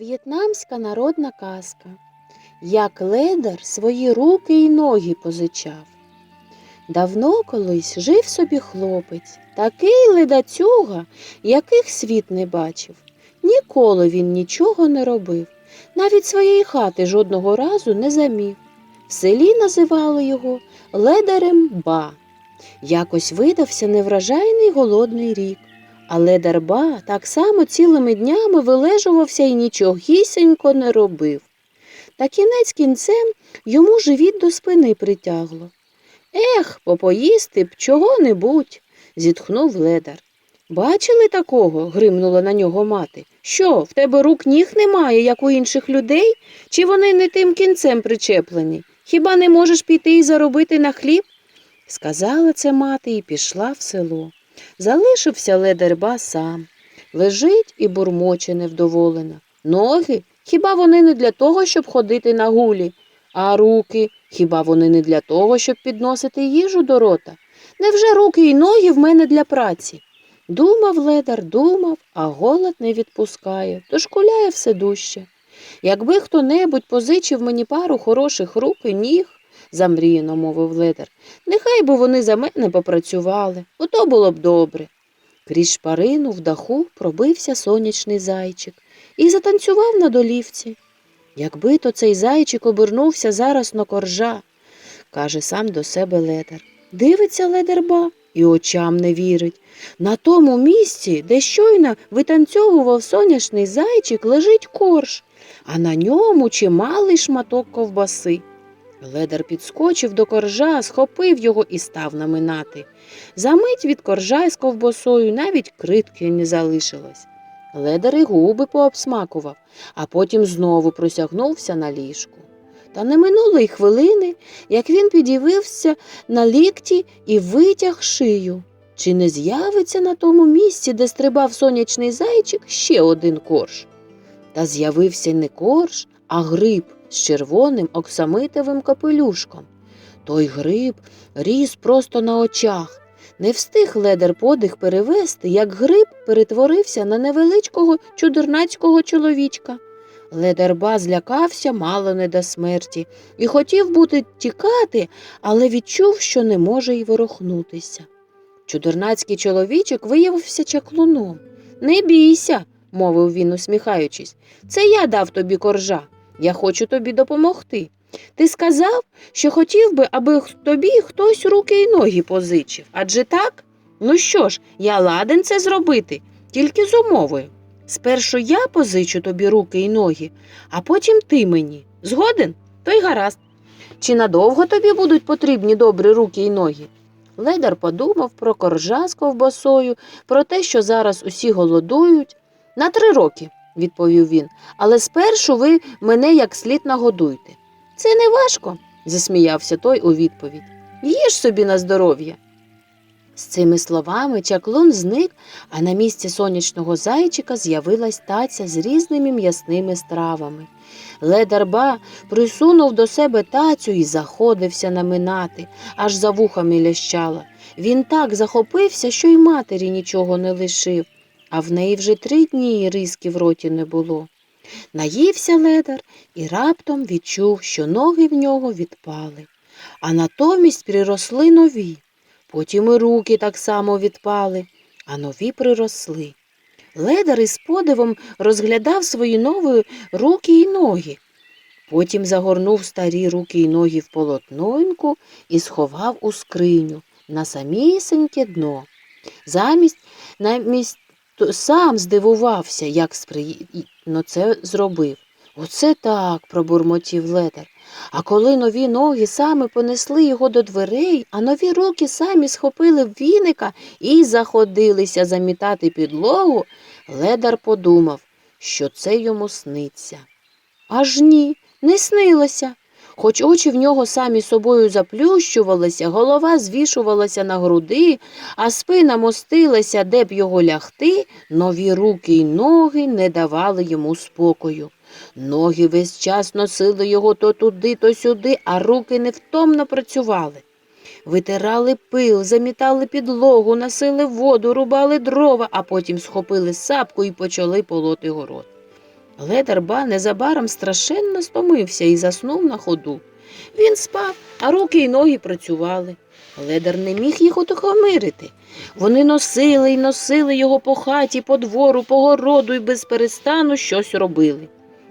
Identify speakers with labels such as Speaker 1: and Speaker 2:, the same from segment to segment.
Speaker 1: В'єтнамська народна казка. Як ледар свої руки й ноги позичав. Давно колись жив собі хлопець, такий ледацюга, яких світ не бачив. Ніколи він нічого не робив, навіть своєї хати жодного разу не замів. В селі називали його ледарем ба. Якось видався невражайний голодний рік. Але Дарба так само цілими днями вилежувався і нічогісінько не робив. Та кінець кінцем йому живіт до спини притягло. Ех, попоїсти б чого-небудь, зітхнув ледар. Бачили такого? гримнула на нього мати. Що, в тебе рук ніг немає, як у інших людей, чи вони не тим кінцем причеплені? Хіба не можеш піти і заробити на хліб? Сказала це мати і пішла в село. Залишився ледерба сам. Лежить і бурмоче невдоволена. Ноги? Хіба вони не для того, щоб ходити на гулі? А руки? Хіба вони не для того, щоб підносити їжу до рота? Невже руки й ноги в мене для праці? Думав ледар, думав, а голод не відпускає, тож куляє все дужче. Якби хто-небудь позичив мені пару хороших рук і ніг, замріяно мовив ледар, нехай би вони за мене попрацювали, ото було б добре. Крізь шпарину в даху пробився сонячний зайчик і затанцював на долівці. Якби то цей зайчик обернувся зараз на коржа, каже сам до себе ледар. Дивиться ледерба і очам не вірить. На тому місці, де щойно витанцьовував сонячний зайчик, лежить корж, а на ньому чималий шматок ковбаси. Ледар підскочив до коржа, схопив його і став наминати. Замить від коржа з ковбасою навіть критки не залишилось. Ледар і губи пообсмакував, а потім знову просягнувся на ліжку. Та не минуло й хвилини, як він під'явився на лікті і витяг шию. Чи не з'явиться на тому місці, де стрибав сонячний зайчик, ще один корж? Та з'явився не корж, а гриб з червоним оксамитовим капелюшком. Той гриб ріс просто на очах. Не встиг ледер подих перевести, як гриб перетворився на невеличкого чудернацького чоловічка. Ледерба злякався мало не до смерті і хотів бути тікати, але відчув, що не може й ворухнутися. Чудернацький чоловічок виявився чаклуном. Не бійся, мовив він, усміхаючись. Це я дав тобі коржа. Я хочу тобі допомогти. Ти сказав, що хотів би, аби тобі хтось руки й ноги позичив. Адже так? Ну що ж, я ладен це зробити, тільки з умовою. Спершу я позичу тобі руки й ноги, а потім ти мені. Згоден? То й гаразд. Чи надовго тобі будуть потрібні добрі руки й ноги? Ледар подумав про коржа з ковбасою, про те, що зараз усі голодують. На три роки, відповів він, але спершу ви мене як слід нагодуйте. Це не важко, засміявся той у відповідь. Їж собі на здоров'я. З цими словами чаклун зник, а на місці сонячного зайчика з'явилась таця з різними м'ясними стравами. Ледарба присунув до себе тацю і заходився наминати, аж за вухами лящала. Він так захопився, що й матері нічого не лишив, а в неї вже три дні і риски в роті не було. Наївся ледар і раптом відчув, що ноги в нього відпали, а натомість приросли нові. Потім і руки так само відпали, а нові приросли. Ледар із подивом розглядав свої нові руки й ноги. Потім загорнув старі руки й ноги в полотноньку і сховав у скриню на самісеньке дно. Замість намість то сам здивувався, як спритно це зробив. Оце так, пробурмотів ледар. А коли нові ноги саме понесли його до дверей, а нові руки самі схопили віника і заходилися замітати підлогу, ледар подумав, що це йому сниться. Аж ні, не снилося. Хоч очі в нього самі собою заплющувалися, голова звішувалася на груди, а спина мостилася, де б його лягти, нові руки й ноги не давали йому спокою. Ноги весь час носили його то туди, то сюди, а руки невтомно працювали. Витирали пил, замітали підлогу, носили воду, рубали дрова, а потім схопили сапку і почали полоти город. Ледерба незабаром страшенно стомився і заснув на ходу. Він спав, а руки й ноги працювали. Ледер не міг їх утихомирити. Вони носили й носили його по хаті, по двору, по городу і без перестану щось робили.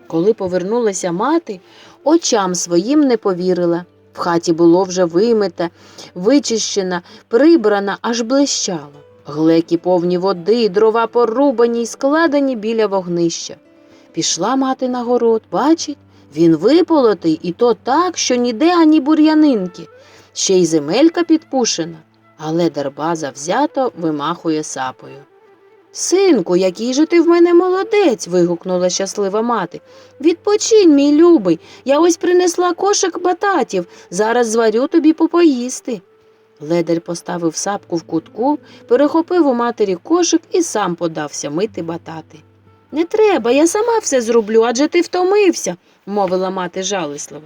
Speaker 1: Коли повернулася мати, очам своїм не повірила. В хаті було вже вимите, вичищена, прибрана, аж блищало. Глеки повні води, дрова порубані й складені біля вогнища. Пішла мати на город, бачить, він виполотий, і то так, що ніде ані бур'янинки, ще й земелька підпушена, але дерба завзято вимахує сапою. Синку, який же ти в мене молодець. вигукнула щаслива мати. Відпочинь, мій любий, я ось принесла кошик бататів, зараз зварю тобі попоїсти. Ледарь поставив сапку в кутку, перехопив у матері кошик і сам подався мити батати. Не треба, я сама все зроблю, адже ти втомився, мовила мати жалісливо.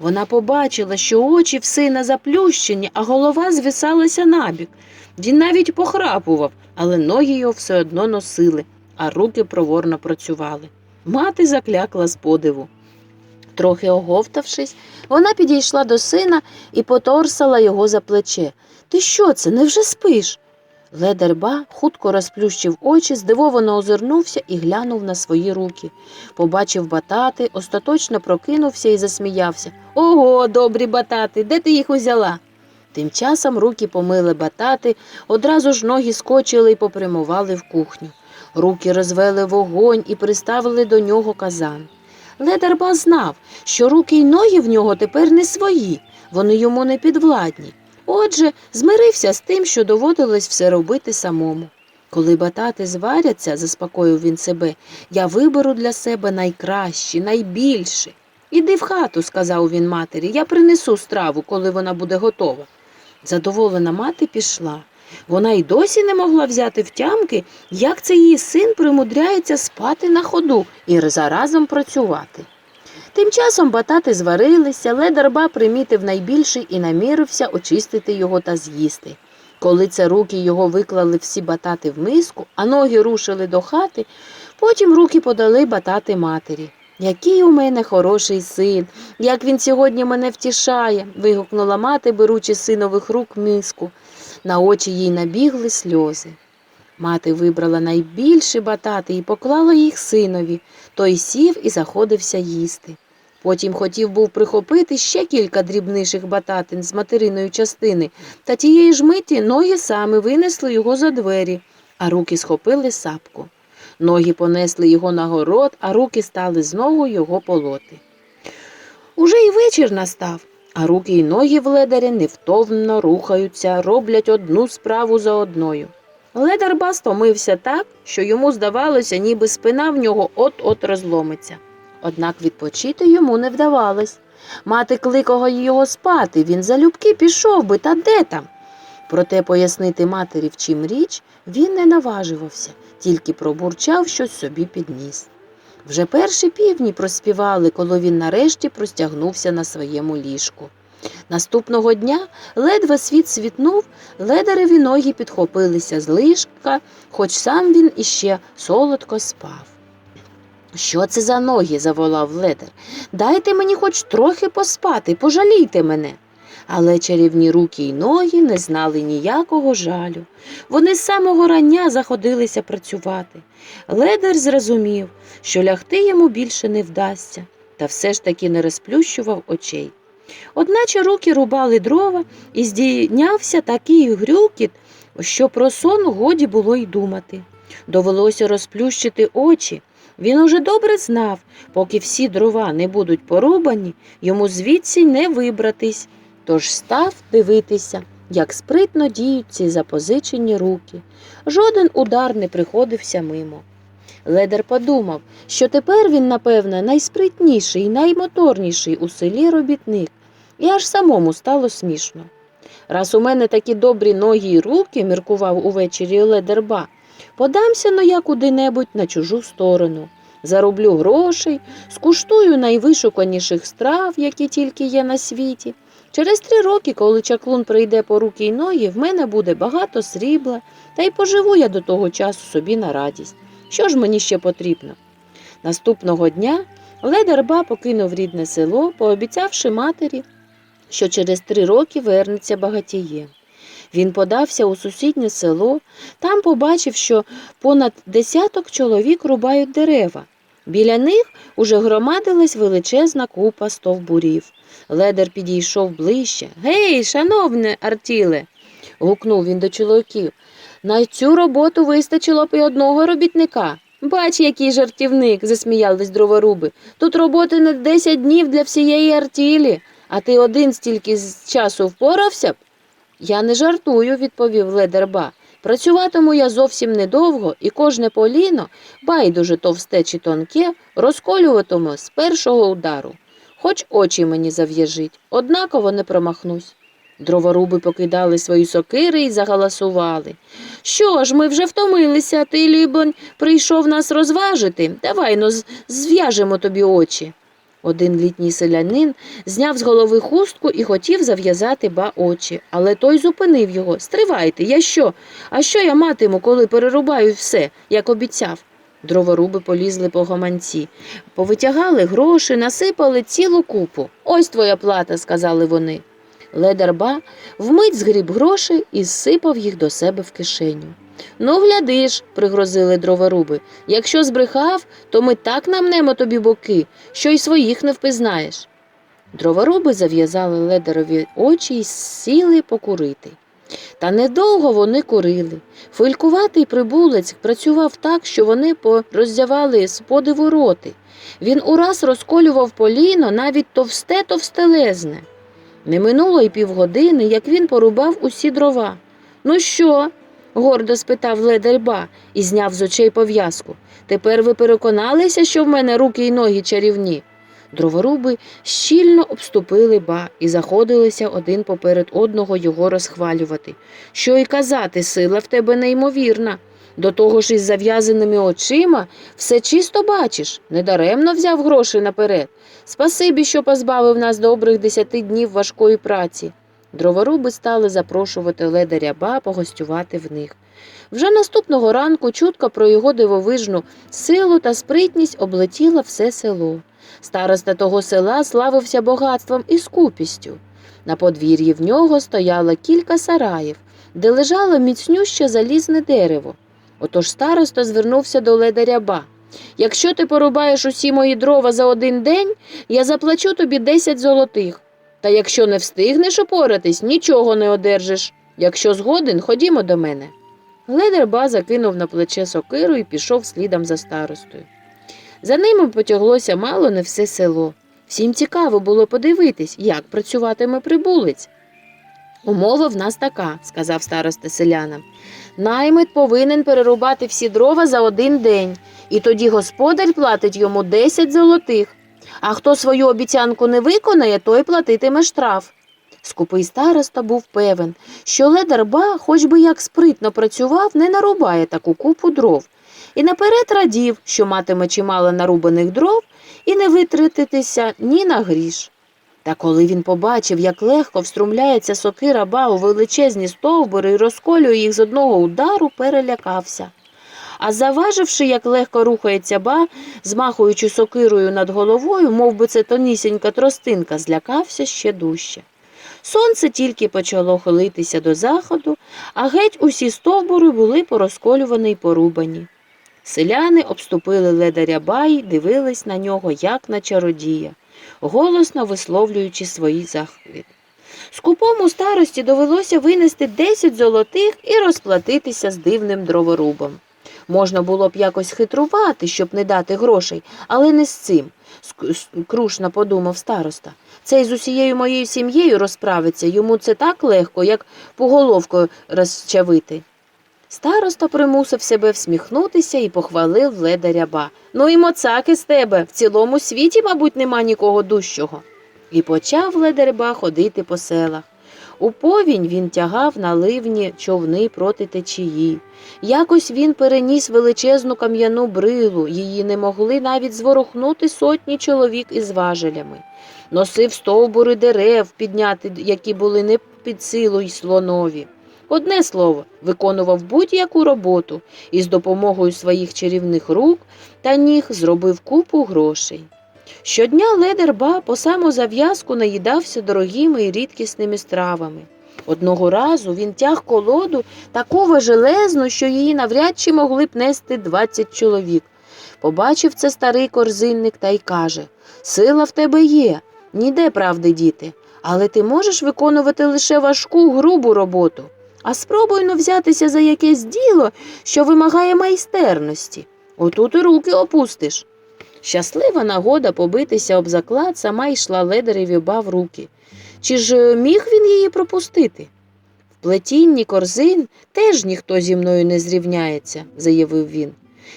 Speaker 1: Вона побачила, що очі в сина заплющені, а голова звисалася набік. Він навіть похрапував, але ноги його все одно носили, а руки проворно працювали. Мати заклякла з подиву. Трохи оговтавшись, вона підійшла до сина і поторсала його за плече. Ти що це, невже спиш? Ледерба хутко розплющив очі, здивовано озирнувся і глянув на свої руки. Побачив батати, остаточно прокинувся і засміявся. Ого, добрі батати, де ти їх узяла? Тим часом руки помили батати, одразу ж ноги скочили і попрямували в кухню. Руки розвели вогонь і приставили до нього казан. Ледарба знав, що руки й ноги в нього тепер не свої, вони йому не підвладні. Отже, змирився з тим, що доводилось все робити самому. Коли батати зваряться, заспокоїв він себе, я виберу для себе найкращі, найбільші. Іди в хату, сказав він матері, я принесу страву, коли вона буде готова. Задоволена мати пішла. Вона й досі не могла взяти втямки, як це її син примудряється спати на ходу і заразом працювати. Тим часом батати зварилися, ледарба примітив найбільший і намірився очистити його та з'їсти. Коли це руки його виклали всі батати в миску, а ноги рушили до хати, потім руки подали батати матері. Який у мене хороший син, як він сьогодні мене втішає, вигукнула мати, беручи синових рук миску. На очі їй набігли сльози. Мати вибрала найбільші батати і поклала їх синові. Той сів і заходився їсти. Потім хотів був прихопити ще кілька дрібніших бататин з материної частини, та тієї ж миті ноги саме винесли його за двері, а руки схопили сапку. Ноги понесли його на город, а руки стали знову його полоти. Уже й вечір настав, а руки й ноги в ледаря невтомно рухаються, роблять одну справу за одною. Ледар стомився так, що йому здавалося, ніби спина в нього от-от розломиться. Однак відпочити йому не вдавалось. Мати кликала його спати, він залюбки пішов би, та де там? Проте пояснити матері, в чим річ, він не наважувався, тільки пробурчав щось собі підніс. Вже перші півні проспівали, коли він нарешті простягнувся на своєму ліжку. Наступного дня ледве світ світнув, ледареві ноги підхопилися з ліжка, хоч сам він іще солодко спав. Що це за ноги? заволав ледар. Дайте мені хоч трохи поспати, пожалійте мене. Але чарівні руки й ноги не знали ніякого жалю. Вони з самого рання заходилися працювати. Ледар зрозумів, що лягти йому більше не вдасться, та все ж таки не розплющував очей. Одначе руки рубали дрова і здійнявся такий грюкіт, що про сон годі було й думати. Довелося розплющити очі. Він уже добре знав, поки всі дрова не будуть порубані, йому звідси не вибратись, тож став дивитися, як спритно діють ці запозичені руки. Жоден удар не приходився мимо. Ледер подумав, що тепер він, напевне, найспритніший і наймоторніший у селі робітник, і аж самому стало смішно. Раз у мене такі добрі ноги й руки, міркував увечері Ледерба, подамся но я куди-небудь на чужу сторону. Зароблю грошей, скуштую найвишуканіших страв, які тільки є на світі. Через три роки, коли чаклун прийде по руки й ноги, в мене буде багато срібла, та й поживу я до того часу собі на радість. Що ж мені ще потрібно? Наступного дня Ледерба покинув рідне село, пообіцявши матері, що через три роки вернеться багатієм. Він подався у сусіднє село, там побачив, що понад десяток чоловік рубають дерева. Біля них уже громадилась величезна купа стовбурів. Ледер підійшов ближче. Гей, шановне Артіле. гукнув він до чоловіків. На цю роботу вистачило б і одного робітника. Бач, який жартівник, засміялись дроворуби. Тут роботи на 10 днів для всієї артілі, а ти один стільки з часу впорався б? Я не жартую, відповів ледерба. Працюватиму я зовсім недовго, і кожне поліно, байдуже товсте чи тонке, розколюватиму з першого удару. Хоч очі мені зав'яжить, однаково не промахнусь. Дроворуби покидали свої сокири і загаласували. Що ж, ми вже втомилися, ти, лібонь, прийшов нас розважити. Давай з- зв'яжемо тобі очі. Один літній селянин зняв з голови хустку і хотів зав'язати ба очі, але той зупинив його. Стривайте, я що? А що я матиму, коли перерубаю все, як обіцяв? Дроворуби полізли по гаманці, повитягали гроші, насипали цілу купу. Ось твоя плата, сказали вони. Ледерба вмить згріб гроші і зсипав їх до себе в кишеню. Ну, глядиш, пригрозили дроворуби. Якщо збрехав, то ми так намнемо тобі боки, що й своїх не впізнаєш. Дроворуби зав'язали ледерові очі й сіли покурити. Та недовго вони курили. Филькуватий прибулець працював так, що вони пороздявали з подиву роти. Він ураз розколював поліно навіть товсте товстелезне. Не минуло й півгодини, як він порубав усі дрова. Ну що? Гордо спитав ледерба і зняв з очей пов'язку. Тепер ви переконалися, що в мене руки й ноги чарівні. Дроворуби щільно обступили ба і заходилися один поперед одного його розхвалювати. Що й казати, сила в тебе неймовірна. До того ж із зав'язаними очима все чисто бачиш, недаремно взяв гроші наперед. Спасибі, що позбавив нас добрих десяти днів важкої праці. Дроворуби стали запрошувати ледаря ба погостювати в них. Вже наступного ранку чутка про його дивовижну силу та спритність облетіла все село. Староста того села славився багатством і скупістю. На подвір'ї в нього стояло кілька сараїв, де лежало міцнюще залізне дерево. Отож староста звернувся до ледаря ба. Якщо ти порубаєш усі мої дрова за один день, я заплачу тобі десять золотих. Та якщо не встигнеш опоратись, нічого не одержиш. Якщо згоден, ходімо до мене. Ледар ба закинув на плече сокиру і пішов слідом за старостою. За ними потяглося мало не все село. Всім цікаво було подивитись, як працюватиме прибулець. Умова в нас така, сказав староста селянам. Наймит повинен перерубати всі дрова за один день, і тоді господар платить йому 10 золотих. А хто свою обіцянку не виконає, той платитиме штраф. Скупий староста був певен, що ледарба, хоч би як спритно працював, не нарубає таку купу дров, і наперед радів, що матиме чимало нарубаних дров і не витратитися ні на гріш. Та коли він побачив, як легко вструмляється сокира ба у величезні стовбури і розколює їх з одного удару, перелякався. А заваживши, як легко рухається ба, змахуючи сокирою над головою, мов би це тонісінька тростинка, злякався ще дужче. Сонце тільки почало хилитися до заходу, а геть усі стовбури були порозколювані й порубані. Селяни обступили ледаря баї, дивились на нього, як на чародія, голосно висловлюючи свої захвіт. Скупому старості довелося винести 10 золотих і розплатитися з дивним дроворубом. Можна було б якось хитрувати, щоб не дати грошей, але не з цим, скрушно подумав староста. Цей з усією моєю сім'єю розправиться, йому це так легко, як поголовкою розчавити. Староста примусив себе всміхнутися і похвалив ледаря ба. Ну і моцаки з тебе, в цілому світі, мабуть, нема нікого дужчого. І почав ледар ба ходити по селах. У повінь він тягав на ливні човни проти течії. Якось він переніс величезну кам'яну брилу, її не могли навіть зворухнути сотні чоловік із важелями. Носив стовбури дерев, підняти, які були не під силу й слонові. Одне слово, виконував будь-яку роботу і з допомогою своїх чарівних рук та ніг зробив купу грошей. Щодня ледерба по саму зав'язку наїдався дорогими і рідкісними стравами. Одного разу він тяг колоду таку важелезну, що її навряд чи могли б нести 20 чоловік. Побачив це старий корзинник та й каже Сила в тебе є, ніде правди діти, але ти можеш виконувати лише важку грубу роботу. А спробуй ну взятися за якесь діло, що вимагає майстерності. Отут і руки опустиш. Щаслива нагода побитися об заклад сама йшла ледереві ба в руки. Чи ж е, міг він її пропустити? В плетінні корзин теж ніхто зі мною не зрівняється, заявив він.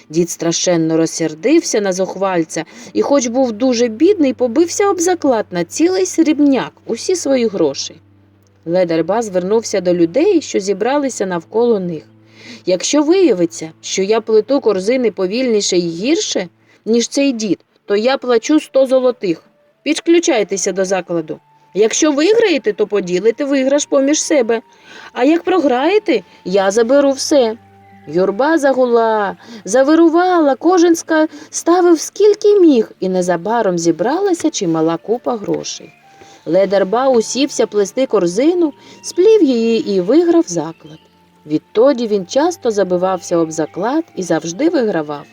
Speaker 1: Дід страшенно розсердився на зухвальця і, хоч був дуже бідний, побився об заклад на цілий срібняк, усі свої гроші. Ледерба звернувся до людей, що зібралися навколо них. Якщо виявиться, що я плету корзини повільніше і гірше, ніж цей дід, то я плачу сто золотих. Підключайтеся до закладу. Якщо виграєте, то поділите виграш поміж себе. А як програєте, я заберу все. Юрба загула, завирувала, кожен ставив скільки міг, і незабаром зібралася чимала купа грошей. Ледерба усівся плести корзину, сплів її і виграв заклад. Відтоді він часто забивався об заклад і завжди вигравав.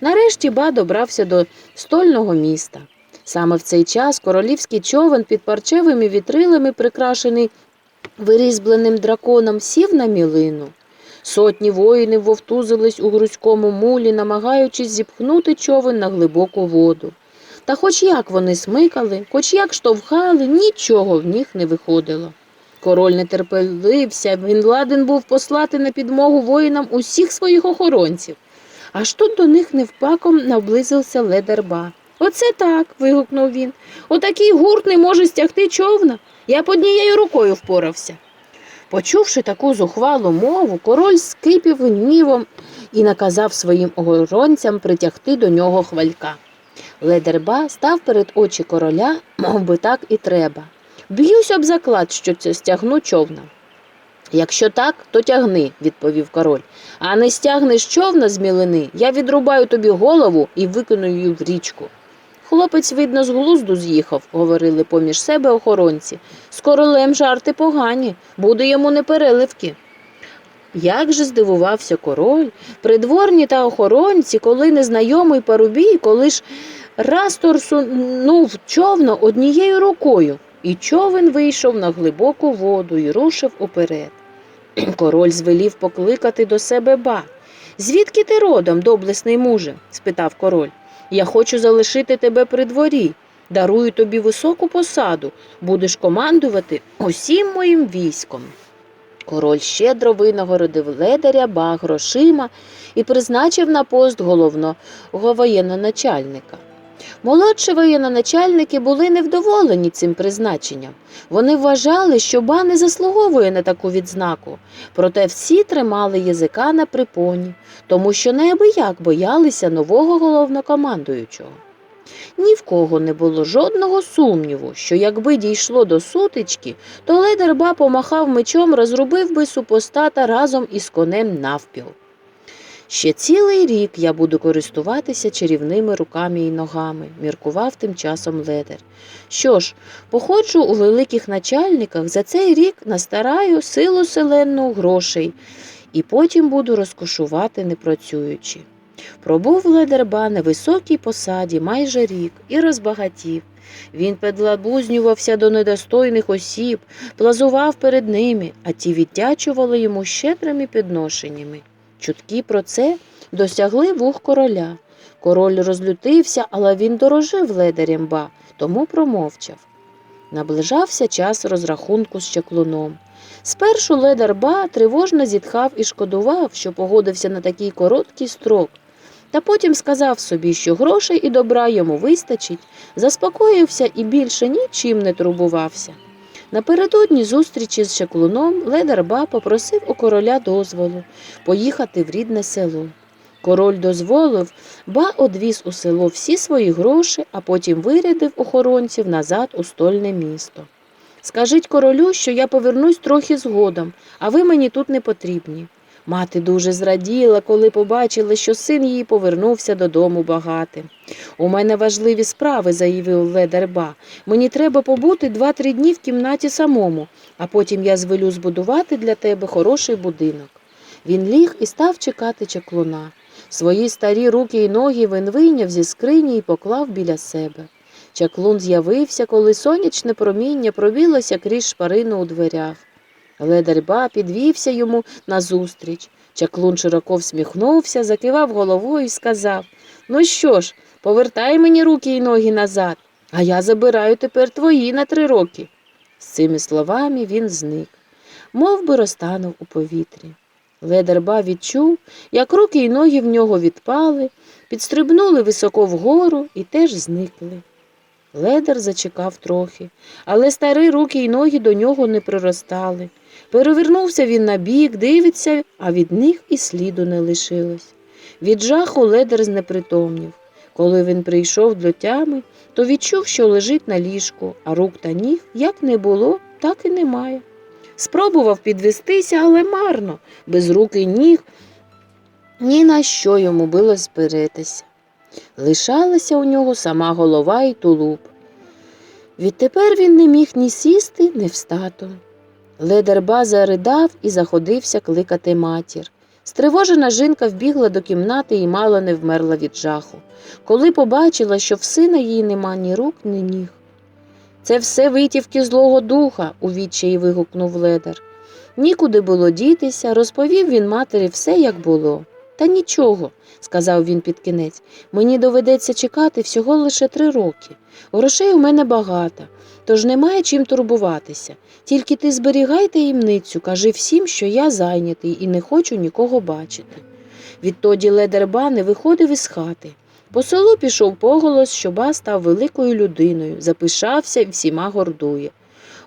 Speaker 1: Нарешті ба добрався до стольного міста. Саме в цей час королівський човен під парчевими вітрилами, прикрашений вирізбленим драконом, сів на мілину. Сотні воїнів вовтузились у грузькому мулі, намагаючись зіпхнути човен на глибоку воду. Та хоч як вони смикали, хоч як штовхали, нічого в них не виходило. Король не терпелився, він ладен був послати на підмогу воїнам усіх своїх охоронців. Аж тут до них невпаком наблизився ледерба. Оце так. вигукнув він. Отакий гурт не може стягти човна. Я б однією рукою впорався. Почувши таку зухвалу мову, король скипів гнівом і наказав своїм охоронцям притягти до нього хвалька. Ледерба став перед очі короля, мов би так і треба. Б'юсь об заклад, що це стягну човна. Якщо так, то тягни, відповів король. А не стягнеш човна з мілини, я відрубаю тобі голову і викину її в річку. Хлопець, видно, з глузду з'їхав, говорили поміж себе охоронці. З королем жарти погані, буде йому непереливки. Як же здивувався король, придворні та охоронці, коли незнайомий парубій, коли ж раз торсунув човно однією рукою, і човен вийшов на глибоку воду і рушив уперед. Король звелів покликати до себе ба. Звідки ти родом, доблесний муже? спитав король. Я хочу залишити тебе при дворі. Дарую тобі високу посаду, будеш командувати усім моїм військом. Король щедро винагородив ледаря ба грошима і призначив на пост головного воєнноначальника. Молодші воєнноначальники були невдоволені цим призначенням. Вони вважали, що ба не заслуговує на таку відзнаку, проте всі тримали язика на припоні, тому що неабияк боялися нового головнокомандуючого. Ні в кого не було жодного сумніву, що якби дійшло до сутички, то ледерба помахав мечом, розрубив би супостата разом із конем навпіл. Ще цілий рік я буду користуватися чарівними руками і ногами, міркував тим часом ледер. Що ж, походжу у великих начальниках, за цей рік настараю силу селенну грошей, і потім буду розкошувати не працюючи. Пробув ледерба на високій посаді майже рік і розбагатів. Він підлабузнювався до недостойних осіб, плазував перед ними, а ті віддячували йому щедрими підношеннями. Чутки про це досягли вух короля. Король розлютився, але він дорожив ледарем ба, тому промовчав. Наближався час розрахунку з чаклуном. Спершу ледар ба тривожно зітхав і шкодував, що погодився на такий короткий строк. Та потім сказав собі, що грошей і добра йому вистачить, заспокоївся і більше нічим не турбувався. Напередодні зустрічі з Шеклуном ледар ба попросив у короля дозволу поїхати в рідне село. Король дозволив, ба одвіз у село всі свої гроші, а потім вирядив охоронців назад у стольне місто. Скажіть королю, що я повернусь трохи згодом, а ви мені тут не потрібні. Мати дуже зраділа, коли побачила, що син її повернувся додому багатим. У мене важливі справи, заявив ледерба. Мені треба побути два-три дні в кімнаті самому, а потім я звелю збудувати для тебе хороший будинок. Він ліг і став чекати чаклуна. Свої старі руки й ноги він вийняв зі скрині і поклав біля себе. Чаклун з'явився, коли сонячне проміння пробілося крізь шпарину у дверях. Ледерба підвівся йому назустріч. Чаклун широко всміхнувся, закивав головою і сказав Ну що ж, повертай мені руки й ноги назад, а я забираю тепер твої на три роки. З цими словами він зник, мов би розтанув у повітрі. Ледерба відчув, як руки й ноги в нього відпали, підстрибнули високо вгору і теж зникли. Ледер зачекав трохи, але старі руки й ноги до нього не приростали. Перевернувся він на бік, дивиться, а від них і сліду не лишилось. Від жаху ледер знепритомнів. Коли він прийшов до тями, то відчув, що лежить на ліжку, а рук та ніг як не було, так і немає. Спробував підвестися, але марно, без рук і ніг ні на що йому було спиритися. Лишалася у нього сама голова і тулуб. Відтепер він не міг ні сісти, ні встати. Ледерба заридав і заходився кликати матір. Стривожена жінка вбігла до кімнати і мало не вмерла від жаху, коли побачила, що в сина її нема ні рук, ні ніг. Це все витівки злого духа, у відчаї вигукнув ледер. Нікуди було дітися, розповів він матері все, як було. Та нічого, сказав він під кінець, мені доведеться чекати всього лише три роки. Грошей у мене багато, тож немає чим турбуватися. Тільки ти зберігай таємницю, кажи всім, що я зайнятий і не хочу нікого бачити. Відтоді ледерба не виходив із хати. По селу пішов поголос, що ба став великою людиною, запишався і всіма гордує.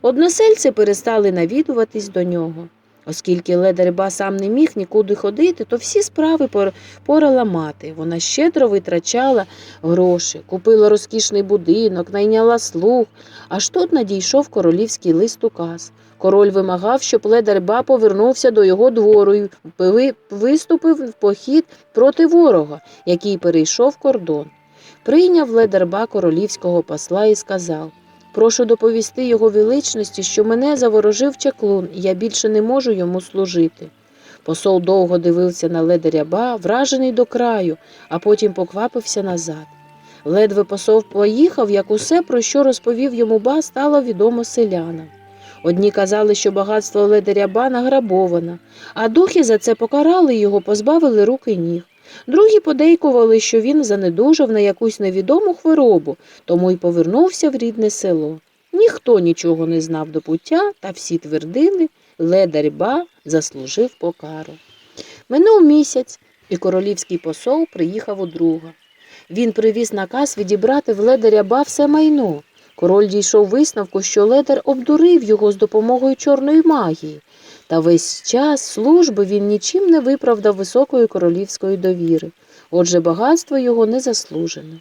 Speaker 1: Односельці перестали навідуватись до нього. Оскільки ледерба сам не міг нікуди ходити, то всі справи порала мати. Вона щедро витрачала гроші, купила розкішний будинок, найняла слуг. Аж тут надійшов королівський лист указ. Король вимагав, щоб ледерба повернувся до його двору і виступив в похід проти ворога, який перейшов кордон. Прийняв ледерба королівського посла і сказав Прошу доповісти його величності, що мене заворожив чаклун, і я більше не можу йому служити. Посол довго дивився на ледаряба, вражений до краю, а потім поквапився назад. Ледве посол поїхав, як усе, про що розповів йому ба, стало відомо селянам. Одні казали, що багатство ледаряба награбовано, а духи за це покарали його, позбавили рук і ніг. Другі подейкували, що він занедужав на якусь невідому хворобу, тому й повернувся в рідне село. Ніхто нічого не знав до пуття, та всі твердили, ледарь-ба заслужив покару. Минув місяць, і королівський посол приїхав у друга. Він привіз наказ відібрати в ледаря ба все майно. Король дійшов висновку, що ледар обдурив його з допомогою чорної магії, та весь час служби він нічим не виправдав високої королівської довіри. Отже, багатство його не заслужене.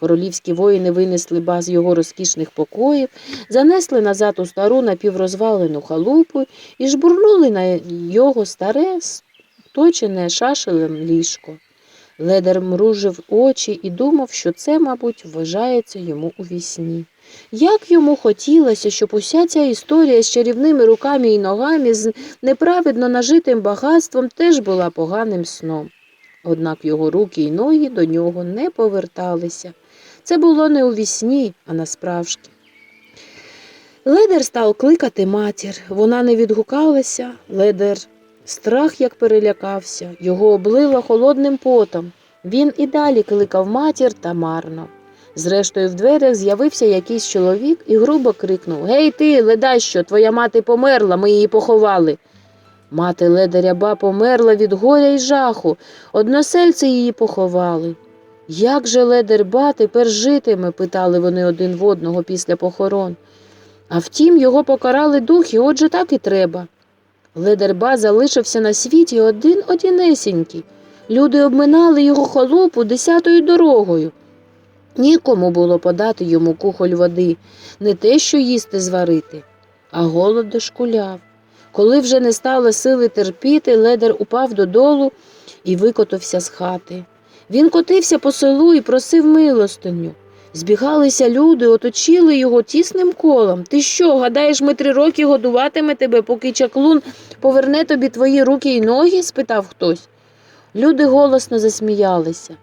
Speaker 1: Королівські воїни винесли баз його розкішних покоїв, занесли назад у стару напіврозвалену халупу і жбурнули на його старе, точене шашелем ліжко. Ледер мружив очі і думав, що це, мабуть, вважається йому у вісні. Як йому хотілося, щоб уся ця історія з чарівними руками і ногами, з неправедно нажитим багатством теж була поганим сном. Однак його руки й ноги до нього не поверталися. Це було не у вісні, а насправжки. Ледер став кликати матір. Вона не відгукалася. Ледер страх як перелякався, його облило холодним потом. Він і далі кликав матір та марно. Зрештою, в дверях з'явився якийсь чоловік і грубо крикнув Гей ти, ледащо, твоя мати померла, ми її поховали. Мати ледаряба померла від горя й жаху, односельці її поховали. Як же ледарба тепер житиме? питали вони один в одного після похорон. А втім, його покарали духи, отже так і треба. Ледерба залишився на світі один одінесенький. Люди обминали його холопу десятою дорогою. Нікому було подати йому кухоль води, не те, що їсти зварити. а голод дошкуляв. Коли вже не стало сили терпіти, ледар упав додолу і викотився з хати. Він котився по селу і просив милостиню. Збігалися люди, оточили його тісним колом. Ти що, гадаєш, ми три роки годуватиме тебе, поки чаклун поверне тобі твої руки й ноги? спитав хтось. Люди голосно засміялися.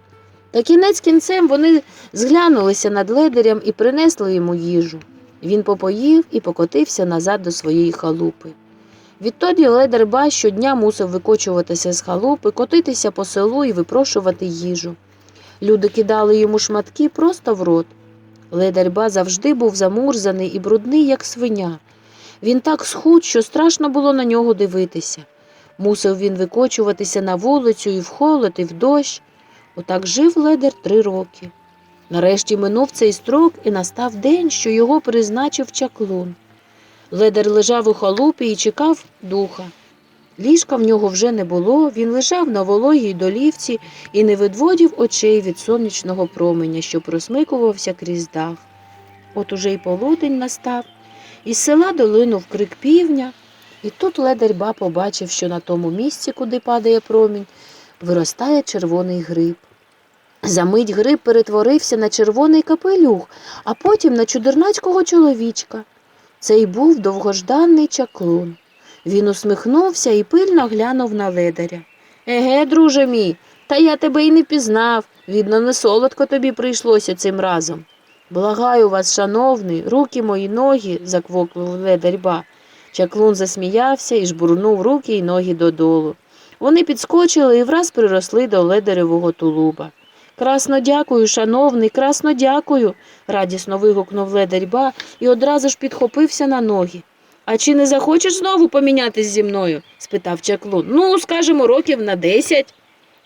Speaker 1: Та кінець кінцем вони зглянулися над ледарем і принесли йому їжу. Він попоїв і покотився назад до своєї халупи. Відтоді ледар ба щодня мусив викочуватися з халупи, котитися по селу і випрошувати їжу. Люди кидали йому шматки просто в рот. Ледар завжди був замурзаний і брудний, як свиня. Він так схуд, що страшно було на нього дивитися. Мусив він викочуватися на вулицю і в холод, і в дощ. Отак жив ледар три роки. Нарешті минув цей строк і настав день, що його призначив чаклун. Ледар лежав у халупі і чекав духа. Ліжка в нього вже не було, він лежав на вологій долівці і не відводів очей від сонячного променя, що просмикувався крізь дах. От уже й полудень настав, із села долинув крик півня, і тут ледар ба побачив, що на тому місці, куди падає промінь, виростає червоний гриб. Замить гриб перетворився на червоний капелюх, а потім на чудернацького чоловічка. Це й був довгожданий чаклун. Він усміхнувся і пильно глянув на ледаря. Еге, друже мій, та я тебе й не пізнав. Видно, не солодко тобі прийшлося цим разом. Благаю вас, шановний, руки мої ноги, заквоклив ледар ба. Чаклун засміявся і жбурнув руки й ноги додолу. Вони підскочили і враз приросли до ледаревого тулуба. Красно дякую, шановний, красно дякую, радісно вигукнув ледар і одразу ж підхопився на ноги. А чи не захочеш знову помінятись зі мною? спитав чаклун. Ну, скажемо, років на десять.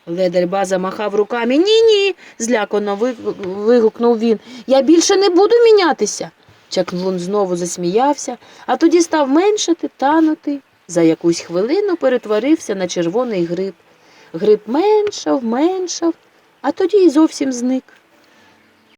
Speaker 1: Ледарьба замахав руками. Ні, ні, злякано вигукнув він. Я більше не буду мінятися. Чаклун знову засміявся, а тоді став меншати, танути. За якусь хвилину перетворився на червоний гриб. Гриб меншав, меншав, а тоді й зовсім зник.